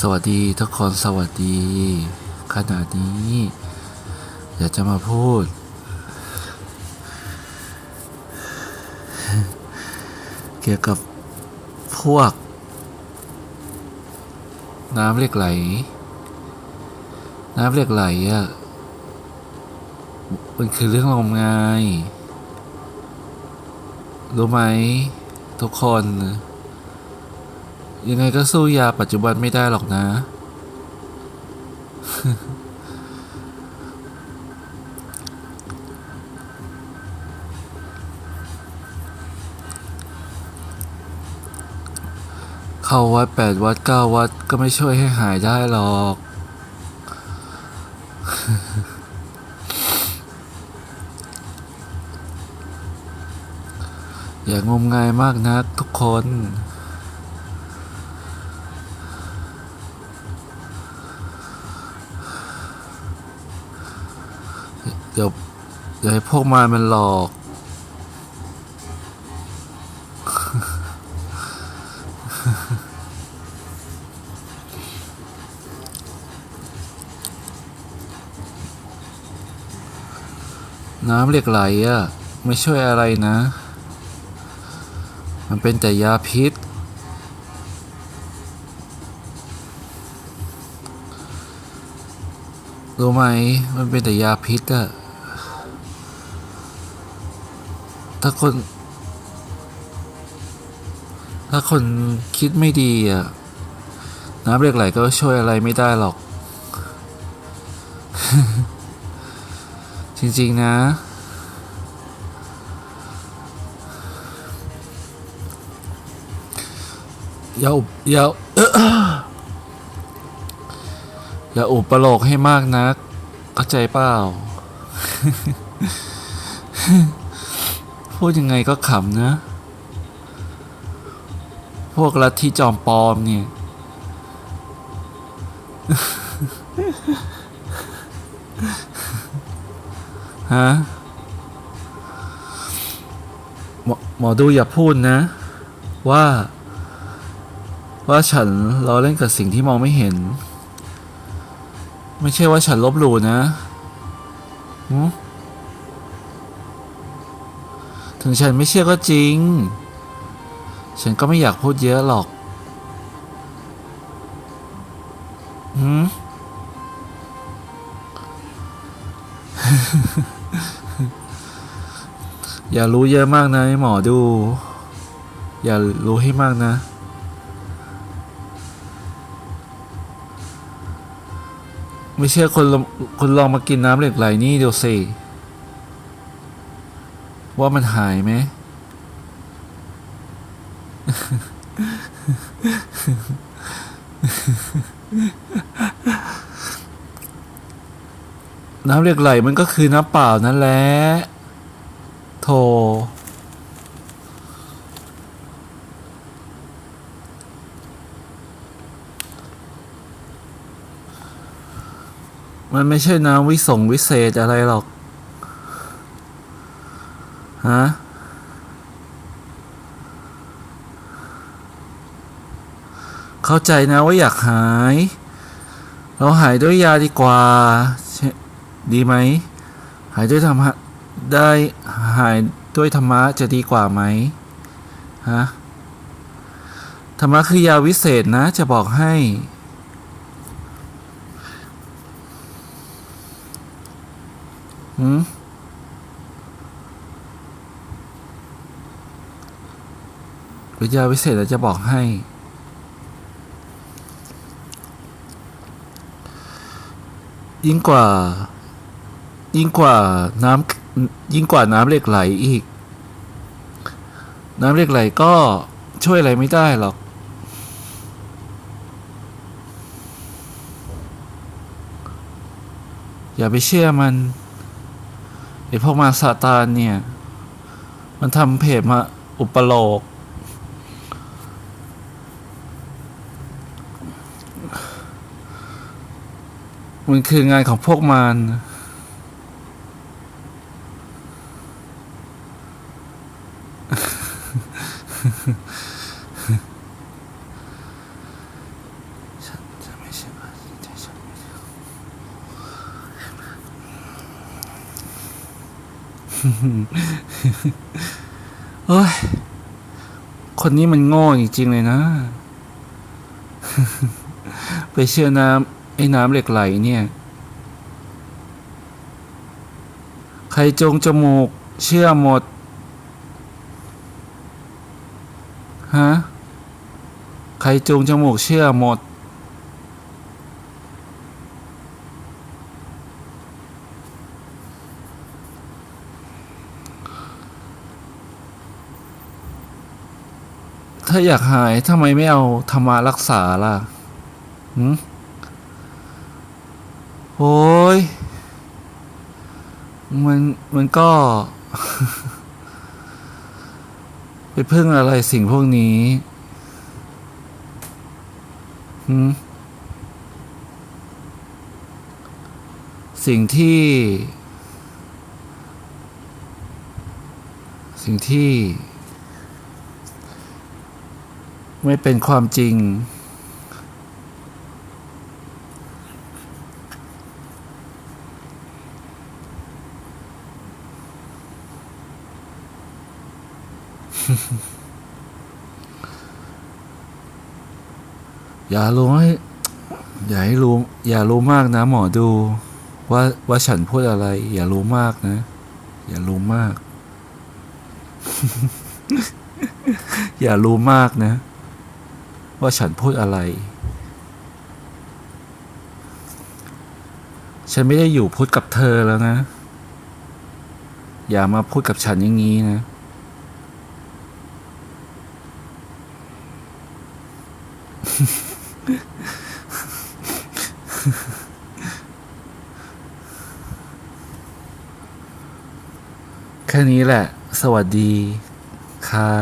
สวัสดีทุกคนสวัสดี ขณะนี้อยากจะมาพูด เกี่ยวกับพวก น้ำเหล็กไหล น้ำเหล็กไหลอะมันคือเรื่องงมงายรู้ไหม ทุกคน ยังไงก็สู้ยาปัจจุบันไม่ได้หรอกนะ เข้าวัดแปดวัดเก้าวัดก็ไม่ช่วยให้หายได้หรอกอย่างมงายมากนักทุกคน เดี๋ยวเดี๋ยวให้พวกมามันหลอก น้ำเหล็กไหลอะ ไม่ช่วยอะไรนะ มันเป็นแต่ยาพิษรู้ไหมมันเป็นแต่ยาพิษอะ ถ้าคน ถ้าคนคิดไม่ดีอะน้ำเหล็กไหลก็ช่วยอะไรไม่ได้หรอก จริงๆนะ อย่าอุบอย่าอย่าอุปโลกให้มากนัก เข้าใจเปล่า พูดยังไงก็ขำนะ พวกลัทธิจอมปลอมเนี่ย ฮะ หมอหมอดูอย่าพูดนะ ว่า ว่าฉันล้อเล่นกับสิ่งที่มองไม่เห็น ไม่ใช่ว่าฉันลบหลู่นะหื ถึงฉันไม่เชื่อก็จริง ฉันก็ไม่อยากพูดเยอะหรอกหืมอย่ารู้เยอะมากนะหมอดู อย่ารู้ให้มากนะ ไม่เชื่อคนลองคนลองมากินน้ำเหล็กไหลนี่ดูสิ ว่ามันหายไหม น้ำเหล็กไหลมันก็คือน้ำเปล่านั่นแหละโถมันไม่ใช่น้ำวิสงวิเศษอะไรหรอก ฮะเข้าใจนะว่าอยากหาย เราหายด้วยยาดีกว่า ดีไหม หายด้วยธรรมะ ได้หายด้วยธรรมะจะดีกว่าไหมฮะธรรมะคือยาวิเศษนะจะบอกให้หืม วิทยาวิเศษเราจะบอกให้ ยิ่งกว่า ยิ่งกว่าน้ำยิ่งกว่าน้ำเหล็กไหลอีก น้ำเหล็กไหลก็ช่วยอะไรไม่ได้หรอกอย่าไปเชื่อมันไอพวกมาซาตานเนี่ย มันทำเพจมาอุปโลก มันคืองานของพวกมันเฮ้ย คนนี้มันโง่จริงๆเลยนะ ไปเชื่อน้ำไอ้น้ำเหล็กไหลเนี่ย ใครจงจมูก เชื่อหมด ฮะ ใครจงจมูกเชื่อหมด ถ้าอยากหายทำไมไม่เอาธรรมารักษาล่ะ หืมโอ้ยมันมันก็ ไปพึ่งอะไรสิ่งพวกนี้หืมสิ่งที่ สิ่งที่ ไม่เป็นความจริง อย่ารู้ให้อย่าให้รู้ อย่ารู้มากนะ หมอดู ว่าว่าฉันพูดอะไร อย่ารู้มากนะ อย่ารู้มาก อย่ารู้มากนะ ว่าฉันพูดอะไร ฉันไม่ได้อยู่พูดกับเธอแล้วนะ อย่ามาพูดกับฉันอย่างนี้นะ แค่นี้แหละ สวัสดี ค่ะ